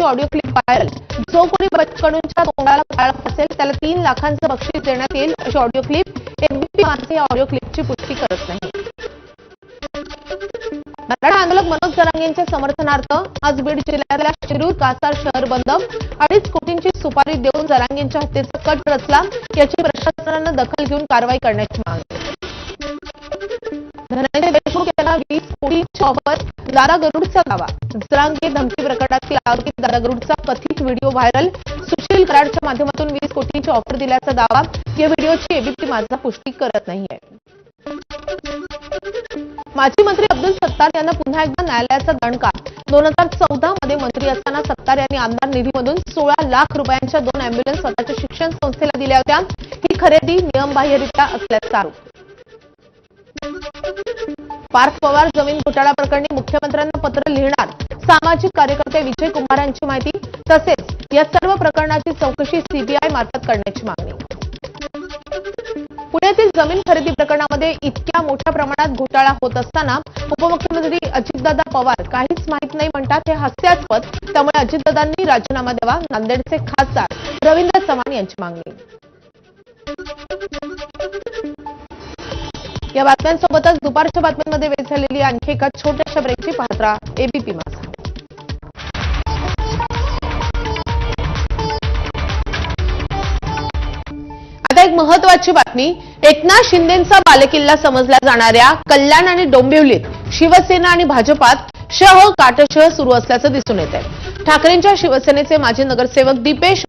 ची audio clip viral जो कोणी बचकडूंच्या तोंडाला काळ असेल त्याला तीन लाखांचं बक्षीस देण्यात येईल अशी ऑडिओ क्लिप एबीपी माझे या ऑडिओ क्लिपची पुष्टी करत नाही. मराठा आंदोलक मनोज जरांगेंच्या समर्थनार्थ आज बीड जिल्ह्यातल्या शिरूर कासार शहर बंद अडीच कोटींची सुपारी देऊन जरांगेंच्या हत्येचा कट रचला याची प्रशासनानं दखल घेऊन कारवाई करण्याची मागणी. धनंजय देशमुख यांना वीस कोटींची ऑफर दादा गरुडचा दावा. जरांगे धमकी प्रकरणातील आरोपी दादा गरुडचा कथित व्हिडिओ व्हायरल. सुशील कराडच्या माध्यमातून वीस कोटींची ऑफर दिल्याचा दावा. या व्हिडिओची एबीपी माझा पुष्टी करत नाहीये. माजी मंत्री अब्दुल सत्तार यांना पुन्हा एकदा न्यायालयाचा दणका. दोन हजार चौदा मध्ये मंत्री असताना सत्तार यांनी आमदार निधीमधून सोळा लाख रुपयांच्या दोन अँब्युलन्स स्वतःच्या शिक्षण संस्थेला दिल्या होत्या. ही खरेदी नियमबाह्यरित्या असल्याचा आरोप. पार्थ पवार जमीन घोटाळा प्रकरणी मुख्यमंत्र्यांना पत्र लिहिणार सामाजिक कार्यकर्ते विजय कुमार यांची माहिती तसेच या सर्व प्रकरणाची चौकशी सीबीआय मार्फत करण्याची मागणी. पुण्यातील जमीन खरेदी प्रकरणामध्ये इतक्या मोठ्या प्रमाणात घोटाळा होत असताना उपमुख्यमंत्री अजितदादा पवार काहीच माहीत नाही म्हणतात हे हास्यास्पद त्यामुळे अजितदादांनी राजीनामा द्यावा नांदेडचे खासदार रवींद्र चव्हाण यांची मागणी. या बातम्यांसोबतच दुपारच्या बातम्यांमध्ये वेळ झालेली आणखी एका छोट्याशा ब्रेकची पाहत्रा एबीपी माझा आता एक महत्वाची बातमी. एकनाथ शिंदेचा बालेकिल्ला समजल्या जाणाऱ्या कल्याण आणि डोंबिवलीत शिवसेना आणि भाजपात शह काटशह सुरू असल्याचं दिसून येत आहे ठाकरेंच्या शिवसेनेचे माजी नगरसेवक दीपेश